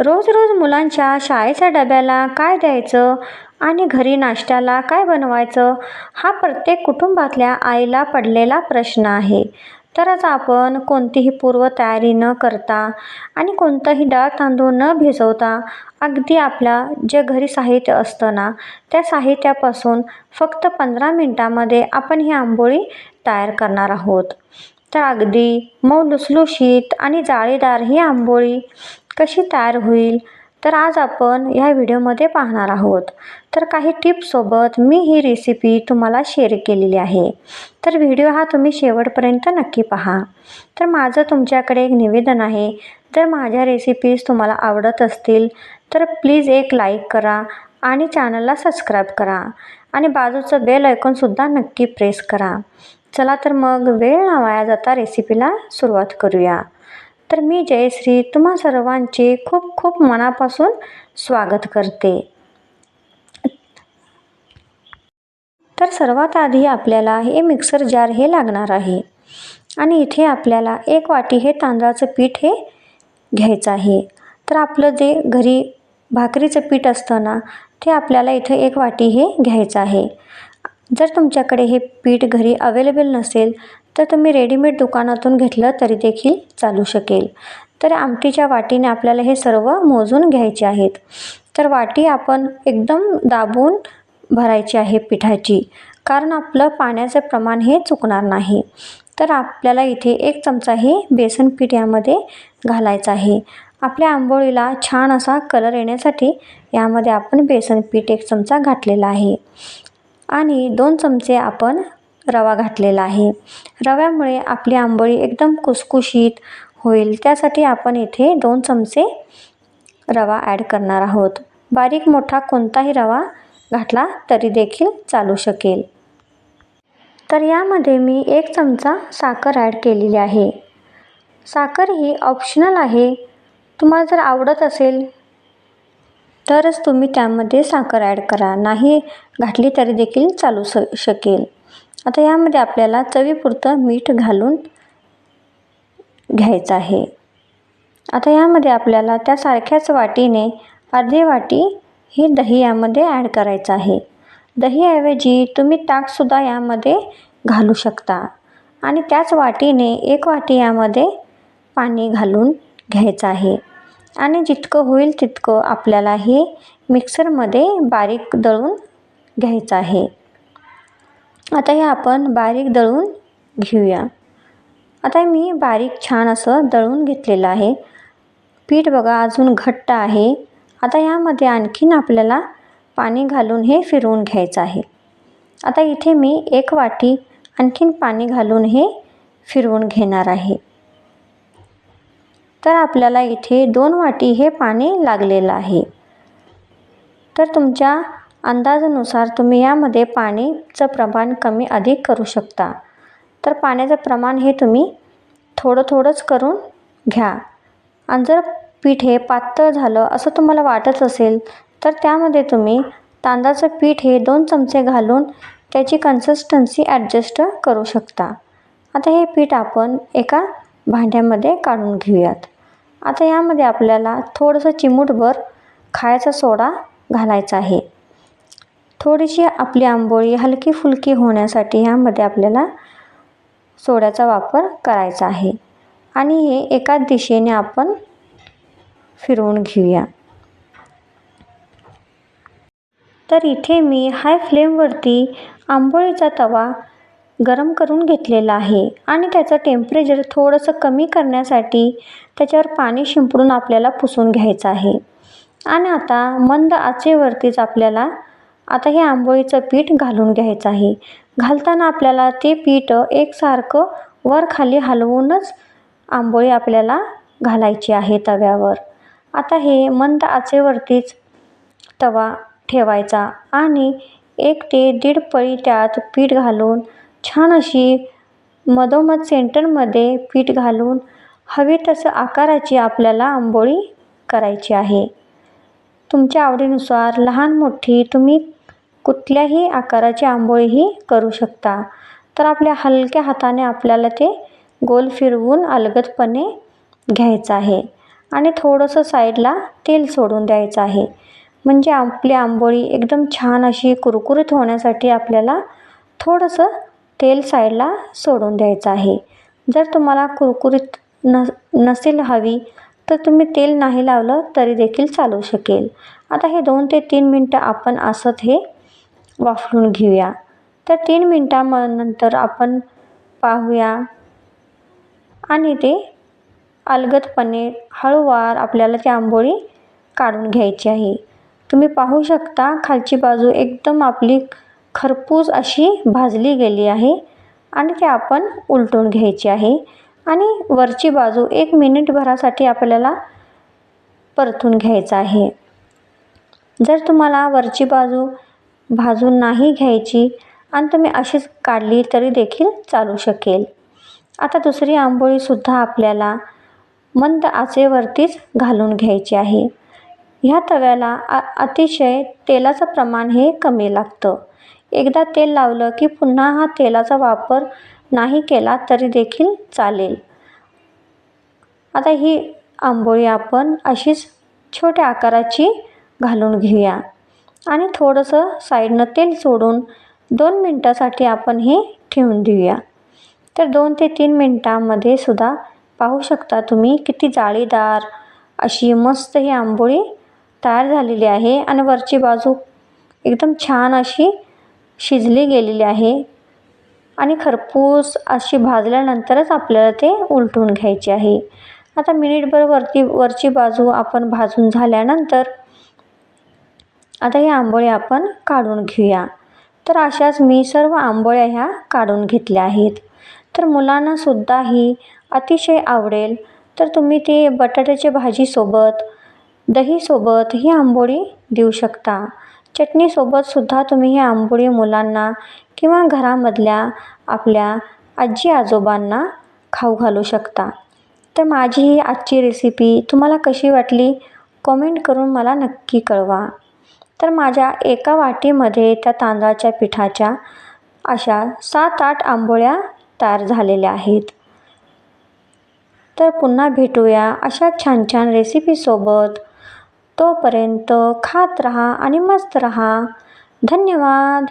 रोज रोज मुलांच्या शाळेच्या डब्याला काय द्यायचं आणि घरी नाश्त्याला काय बनवायचं हा प्रत्येक कुटुंबातल्या आईला पडलेला प्रश्न आहे. तरच आपण कोणतीही पूर्वतयारी न करता आणि कोणतंही डाळ तांदूळ न भिजवता अगदी आपल्या जे घरी साहित्य असतं ना त्या साहित्यापासून फक्त पंधरा मिनटामध्ये आपण ही आंबोळी तयार करणार आहोत. तर अगदी मऊ लुसलुशीत आणि जाळीदार ही आंबोळी कशी तयार होईल? तर आज आपण ह्या व्हिडिओमध्ये पाहणार आहोत. तर काही टिप्ससोबत मी ही रेसिपी तुम्हाला शेअर केलेली आहे. तर व्हिडिओ हा तुम्ही शेवटपर्यंत नक्की पहा. तर माझं तुमच्याकडे एक निवेदन आहे. जर माझ्या रेसिपीज तुम्हाला आवडत असतील तर प्लीज एक लाईक करा आणि चॅनलला सबस्क्राईब करा. आणि बाजूचं बेल ऐकूनसुद्धा नक्की प्रेस करा. चला तर मग वेळ न वाया जाता रेसिपीला सुरुवात करूया. तर मी जयश्री तुम्हा सर्वांचे खूप खूप मनापासून स्वागत करते. तर सर्वात आधी आपल्याला हे मिक्सर जार हे लागणार आहे. आणि इथे आपल्याला एक वाटी हे तांदळाचं पीठ हे घ्यायचं आहे. तर आपलं जे घरी भाकरीचं पीठ असतं ना ते आपल्याला इथे एक वाटी हे घ्यायचं आहे. जर तुमच्याकडे हे पीठ घरी अवेलेबल नसेल तर तुम्ही रेडीमेड दुकानातून घेतलं तरी देखील चालू शकेल. तर आमटीच्या वाटीने आपल्याला हे सर्व मोजून घ्यायचे आहेत. तर वाटी आपण एकदम दाबून भरायची आहे पिठाची कारण आपलं पाण्याचं प्रमाण हे चुकणार नाही. तर आपल्याला इथे एक चमचा हे बेसन पीठ यामध्ये घालायचं आहे. आपल्या आंबोळीला छान असा कलर येण्यासाठी यामध्ये आपण बेसन पीठ एक चमचा घातलेला आहे. आणि दोन चमचे आपण रवा घातलेला आहे. रव्यामुळे आपली आंबोळी एकदम कुसकुशीत होईल. त्यासाठी आपण इथे दोन चमचे रवा ॲड करणार आहोत. बारीक मोठा कोणताही रवा घातला तरी देखील चालू शकेल. तर यामध्ये मी एक चमचा साखर ॲड केलेली आहे. साखर ही ऑप्शनल आहे. तुम्हाला जर आवडत असेल तरच तुम्ही त्यामध्ये साखर ॲड करा. नाही घातली तरी देखील चालू श शकेल. आता यामध्ये आपल्याला चवीपुरतं मीठ घालून घ्यायचं आहे. आता यामध्ये आपल्याला त्यासारख्याच वाटीने अर्धी वाटी ही दही यामध्ये ॲड करायचं आहे. दहीऐवजी तुम्ही ताकसुद्धा यामध्ये घालू शकता. आणि त्याच वाटीने एक वाटी यामध्ये पाणी घालून घ्यायचं आहे. आणि जितकं होईल तितकं आपल्याला हे मिक्सरमध्ये बारीक दळून घ्यायचं आहे. आता हे आपण बारीक दळून घेऊया. आता मी बारीक छान असं दळून घेतलेलं आहे. पीठ बघा अजून घट्ट आहे. आता यामध्ये आणखीन आपल्याला पाणी घालून हे फिरवून घ्यायचं आहे. आता इथे मी एक वाटी आणखीन पाणी घालून हे फिरवून घेणार आहे. तर आपल्याला इथे दोन वाटी हे पाणी लागलेलं आहे. तर तुमच्या अंदाजानुसार तुम्ही यामध्ये पाणीचं प्रमाण कमी अधिक करू शकता. तर पाण्याचं प्रमाण हे तुम्ही थोडं थोडंच करून घ्या. आणि जर पीठ हे पातळ झालं असं तुम्हाला वाटत असेल तर त्यामध्ये तुम्ही तांदळाचं पीठ हे दोन चमचे घालून त्याची कन्सिस्टन्सी ॲडजस्ट करू शकता. आता हे पीठ आपण एका भांड्यामध्ये काढून घेऊयात. आता यामध्ये आपल्याला थोडंसं चिमूटभर खायचा सोडा घालायचा आहे. थोडीशी आपली आंबोळी हलकी फुलकी होण्यासाठी ह्यामध्ये आपल्याला सोड्याचा वापर करायचा आहे. आणि हे एकाच दिशेने आपण फिरवून घेऊया. तर इथे मी हाय फ्लेमवरती आंबोळीचा तवा गरम करून घेतलेला आहे आणि त्याचं टेम्परेचर थोडंसं कमी करण्यासाठी त्याच्यावर पाणी शिंपडून आपल्याला पुसून घ्यायचं आहे. आणि आता मंद आचेवरतीच आपल्याला आता हे आंबोळीचं पीठ घालून घ्यायचं आहे. घालताना आपल्याला ते पीठ एकसारखं वर खाली हलवूनच आंबोळी आपल्याला घालायची आहे तव्यावर. आता हे मंद आचेवरतीच तवा ठेवायचा आणि एक ते दीड पळी त्यात पीठ घालून छान अशी मधोमध सेंटरमध्ये पीठ घालून हवी तसं आकाराची आपल्याला आंबोळी करायची आहे. तुमच्या आवडीनुसार लहान मोठी तुम्ही कुठल्याही आकाराची आंबोळीही करू शकता. तर आपल्या हलक्या हाताने आपल्याला ते गोल फिरवून अलगदपणे घ्यायचं आहे आणि थोडंसं साईडला तेल सोडून द्यायचं आहे. म्हणजे आपली आंबोळी एकदम छान अशी कुरकुरीत होण्यासाठी आपल्याला थोडंसं तेल साईडला सोडून द्यायचं आहे. जर तुम्हाला कुरकुरीत न नसेल हवी तर तुम्ही तेल नाही लावलं तरी देखील चालू शकेल. आता हे दोन ते तीन मिनटं आपण असत हे वाफळून घेऊया. तर तीन मिनटानंतर आपण पाहूया. आणि ते अलगदपणे हळूवार आपल्याला ती आंबोळी काढून घ्यायची आहे. तुम्ही पाहू शकता खालची बाजू एकदम आपली खरपूस अशी भाजली गेली आहे आणि ते आपण उलटून घ्यायची आहे. आणि वरची बाजू एक मिनिटभरासाठी आपल्याला परतून घ्यायचं आहे. जर तुम्हाला वरची बाजू भाजून नाही घ्यायची आणि तुम्ही अशीच काढली तरी देखील चालू शकेल. आता दुसरी आंबोळीसुद्धा आपल्याला मंद आचेवरतीच घालून घ्यायची आहे. ह्या तव्याला अतिशय तेलाचं प्रमाण हे कमी लागतं. एकदा तेल लावलं की पुन्हा हा तेलाचा वापर नाही केला तरी देखील चालेल. आता ही आंबोळी आपण अशीच छोट्या आकाराची घालून घेऊया. आणि थोडंसं साईडनं तेल सोडून दोन मिनटासाठी आपण हे ठेवून देऊया. तर दोन ते तीन मिनटामध्ये सुद्धा पाहू शकता तुम्ही किती जाळीदार अशी मस्त ही आंबोळी तयार झालेली आहे. आणि वरची बाजू एकदम छान अशी शिजली गेलेली आहे. आणि खरपूस अशी भाजल्यानंतरच आपल्याला ते उलटून घ्यायचे आहे. आता मिनिटभर वरती वरची बाजू आपण भाजून झाल्यानंतर आता ही आंबोळी आपण काढून घेऊया. तर अशाच मी सर्व आंबोळ्या ह्या काढून घेतल्या आहेत. तर मुलांनासुद्धा ही अतिशय आवडेल. तर तुम्ही ते बटाट्याच्या भाजीसोबत दहीसोबत ही आंबोळी देऊ शकता. चटणीसोबतसुद्धा तुम्ही ही आंबोळी मुलांना किंवा घरामधल्या आपल्या आजी आजोबांना खाऊ घालू शकता. तर माझी ही आजची रेसिपी तुम्हाला कशी वाटली? कॉमेंट करून मला नक्की कळवा. तर माझ्या एका वाटीमध्ये त्या तांदळाच्या पिठाच्या अशा सात आठ आंबोळ्या तयार झालेल्या आहेत. तर पुन्हा भेटूया अशा छान छान रेसिपीसोबत तोपर्यंत खात रहा आणि मस्त रहा. धन्यवाद.